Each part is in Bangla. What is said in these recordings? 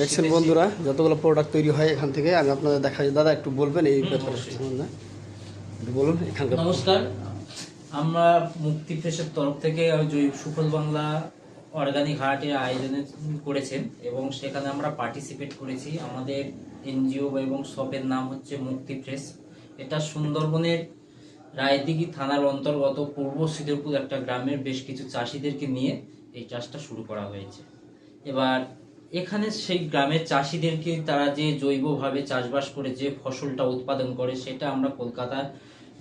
দেখছেন বন্ধুরা যতগুলো প্রোডাক্ট তৈরি হয় এখান থেকে আমি আপনাদের দেখাই। দাদা একটু বলবেন এই ব্যাপারে একটু বলুন এখানকার নমস্কার। আমরা মুক্তি ফ্রেশের তরফ থেকে ওই জৈব সুফল বাংলা অর্গানিক হাটের আয়োজন করেছেন এবং সেখানে আমরা পার্টিসিপেট করেছি। আমাদের এনজিও এবং শপের নাম হচ্ছে মুক্তি ফ্রেশ। এটা সুন্দরবনের রায়দিঘি থানার অন্তর্গত পূর্ব সিদ্ধপুর একটা গ্রামের বেশ কিছু চাষিদেরকে নিয়ে এই চাষটা শুরু করা হয়েছে। এবার এখানে সেই গ্রামের চাষিদেরকে তারা যে জৈবভাবে চাষবাস করে, যে ফসলটা উৎপাদন করে, সেটা আমরা কলকাতার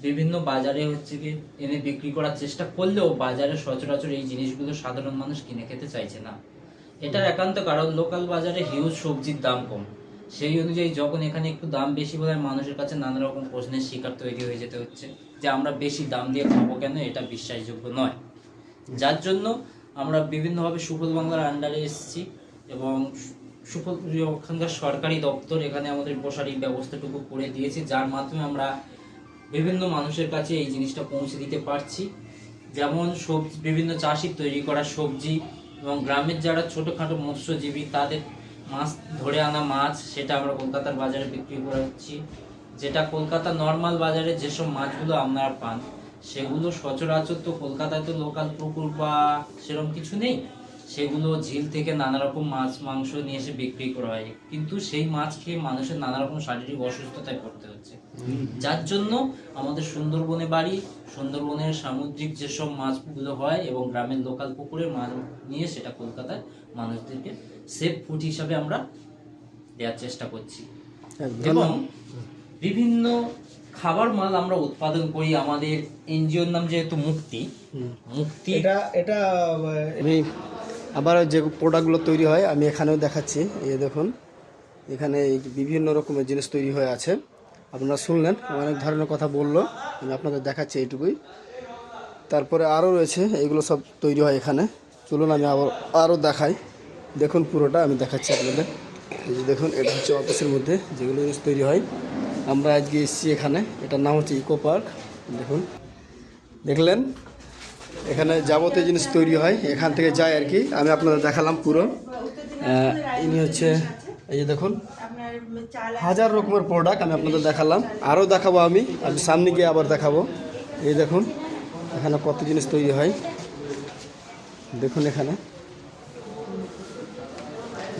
বিভিন্ন বাজারে হচ্ছে কি এনে বিক্রি করার চেষ্টা করলেও বাজারে সচরাচর এই জিনিসগুলো সাধারণ মানুষ কিনে খেতে চাইছে না। এটার একান্ত কারণ, লোকাল বাজারে হিউজ সবজির দাম কম। সেই অনুযায়ী যখন এখানে একটু দাম বেশি বলে মানুষের কাছে নানা রকম প্রশ্নের শিকার তৈরি হয়ে যেতে হচ্ছে যে আমরা বেশি দাম দিয়ে খাব কেন, এটা বিশ্বাসযোগ্য নয়। যার জন্য আমরা বিভিন্নভাবে সুফল বাংলার আন্ডারে এসেছি। এবং ওখানকার সরকারি দপ্তর এখানে আমাদের এই ব্যবস্থাটুকু করে দিয়েছে, যার মাধ্যমে আমরা বিভিন্ন মানুষের কাছে এই জিনিসটা পৌঁছে দিতে পারছি। যেমন সবজি, বিভিন্ন চাষির তৈরি করা সবজি এবং গ্রামের যারা ছোটোখাটো মৎস্যজীবী, তাদের মাছ ধরে আনা মাছ, সেটা আমরা কলকাতার বাজারে বিক্রি করাচ্ছি। যেটা কলকাতা নর্মাল বাজারে যেসব মাছগুলো আপনারা পান, সেগুলো সচরাচর তো কলকাতায় তো লোকাল পুকুর বা সেরকম কিছু নেই। সেগুলো ঝিল থেকে নানা রকম মাছ মাংস নিয়ে এসে বিক্রি করা হয়। কিন্তু সেই মাছ খেয়ে মানুষের নানা রকম শারীরিক অসুস্থতায় পড়তে হচ্ছে। যার জন্য আমাদের সুন্দরবনে বাড়ি সুন্দরবনের সামুদ্রিক যেসব মাছগুলো হয় এবং গ্রামের লোকাল পুকুরের মাছ নিয়ে সেটা কলকাতায় মানুষদেরকে সেফ ফুড হিসাবে আমরা দেওয়ার চেষ্টা করছি। এবং বিভিন্ন খাবার মাল আমরা উৎপাদন করি আমাদের এনজিওর নাম যেহেতু মুক্তি মুক্তি এটা এটা আবার যে প্রোডাক্টগুলো তৈরি হয়, আমি এখানেও দেখাচ্ছি। এই দেখুন, এখানে বিভিন্ন রকমের জিনিস তৈরি হয়ে আছে। আপনারা শুনলেন অনেক ধরনের কথা বলল, আমি আপনাদের দেখাচ্ছি এইটুকুই। তারপরে আরও রয়েছে, এগুলো সব তৈরি হয় এখানে। চলুন আমি আবার আরও দেখাই। দেখুন পুরোটা, আমি দেখাচ্ছি আপনাদের। এই যে দেখুন, এটা হচ্ছে অফিসের মধ্যে যেগুলো জিনিস তৈরি হয়। আমরা আজকে এসেছি এখানে, এটার নাম হচ্ছে ইকো পার্ক। দেখুন, দেখলেন? এখানে যাবতীয় জিনিস তৈরি হয়, এখান থেকে যায় আর কি। আমি আপনাদের দেখালাম পুরো। ইনি হচ্ছে, এই যে দেখুন, হাজার রকমের প্রোডাক্ট আমি আপনাদের দেখালাম। আরও দেখাবো আমি আমি সামনে গিয়ে আবার দেখাবো। এই দেখুন, এখানে কত জিনিস তৈরি হয়। দেখুন এখানে।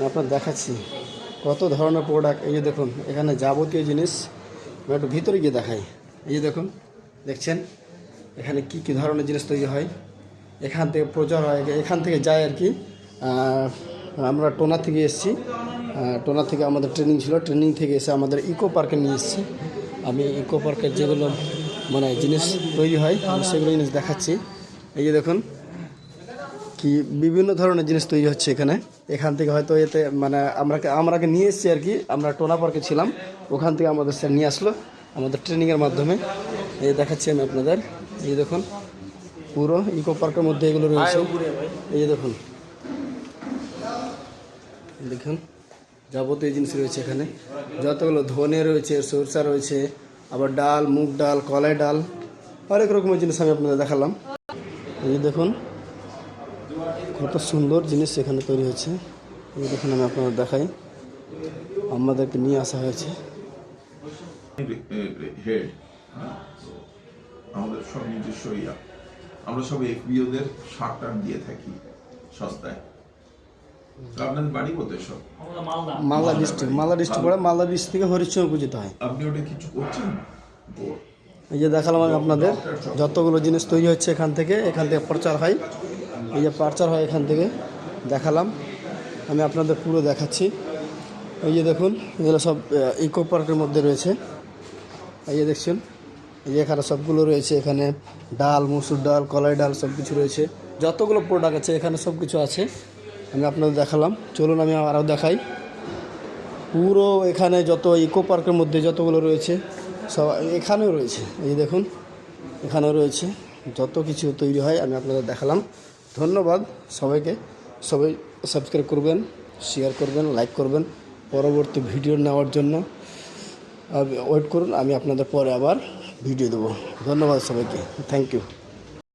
আপনার দেখাচ্ছি, কত ধরনের প্রোডাক্ট এই যে দেখুন, এখানে যাবতীয় জিনিস একটু ভিতরে গিয়ে দেখাই। এই যে দেখুন, দেখছেন? এখানে কি কি ধরনের জিনিস তৈরি হয়? এখান থেকে প্রচার হয়, এখান থেকে যায় আর কি। আমরা টোনা থেকে এসেছি। টোনা থেকে আমাদের ট্রেনিং ছিল। ট্রেনিং থেকে এসে আমাদের ইকো পার্কে নিয়ে এসেছি। আমি ইকো পার্কের যেগুলো মানে জিনিস তৈরি হয়, আমি সেগুলো জিনিস দেখাচ্ছি। এই যে দেখুন, কি বিভিন্ন ধরনের জিনিস তৈরি হচ্ছে এখানে। এখান থেকে হয়তো এতে মানে আমরা আমরাকে নিয়ে এসেছি আর কি। আমরা টোনা পার্কে ছিলাম। ওখান থেকে আমাদের স্যার নিয়ে আসলো আমাদের ট্রেনিংয়ের মাধ্যমে। এই দেখাচ্ছি আমি আপনাদের। এই দেখুন পুরো ইকো পার্কের মধ্যে এগুলো রয়েছে এই যে দেখুন দেখুন যাবতীয় জিনিস রয়েছে এখানে যতগুলো ধনে রয়েছে সরষা রয়েছে আবার ডাল মুগ ডাল কলাই ডাল অনেক রকমের জিনিস আমি আপনাদের দেখালাম এই যে দেখুন কত সুন্দর জিনিস এখানে তৈরি হচ্ছে এই দেখুন আমি আপনাদের দেখাই আমাদেরকে নিয়ে আসা হয়েছে আমাদের সব নিজস্ব ইয়া। আমরা সব এফবিওদের সার টার দিয়ে থাকি সস্তায়। আপনাদের বাড়ি কোথায় সব? মালদা। ডিস্ট্রিক্ট মালদা ডিস্ট্রিক্ট পড়ে মালদা ডিস্ট্রিক্ট থেকে পূজিত হয়। আপনি ওটা কিছু করছেন? এই যে দেখালাম আমি আপনাদের যতগুলো জিনিস তৈরি হচ্ছে এখান থেকে এখান থেকে প্রচার হয়। এই যে প্রচার হয় এখান থেকে দেখালাম। আমি আপনাদের পুরো দেখাচ্ছি। এই যে দেখুন এগুলো সব ইকো পার্কের মধ্যে রয়েছে। এই যে দেখছেন এই যে এখানে সবগুলো রয়েছে, এখানে ডাল, মুসুর ডাল, কলাই ডাল সব কিছু রয়েছে। যতগুলো প্রোডাক্ট আছে, এখানে সব কিছু আছে। আমি আপনাদের দেখালাম। চলুন আমি আরও দেখাই। পুরো এখানে যত ইকো পার্কের মধ্যে যতগুলো রয়েছে, সব এখানেও রয়েছে। এই দেখুন, এখানেও রয়েছে। যত কিছু তৈরি হয়, আমি আপনাদের দেখালাম। ধন্যবাদ সবাইকে। সবাই সাবস্ক্রাইব করবেন শেয়ার করবেন লাইক করবেন। পরবর্তী ভিডিও নেওয়ার জন্য। ওয়েট করুন, আমি আপনাদের পরে আবার ভিডিও দেবো। ধন্যবাদ সবাইকে। Thank you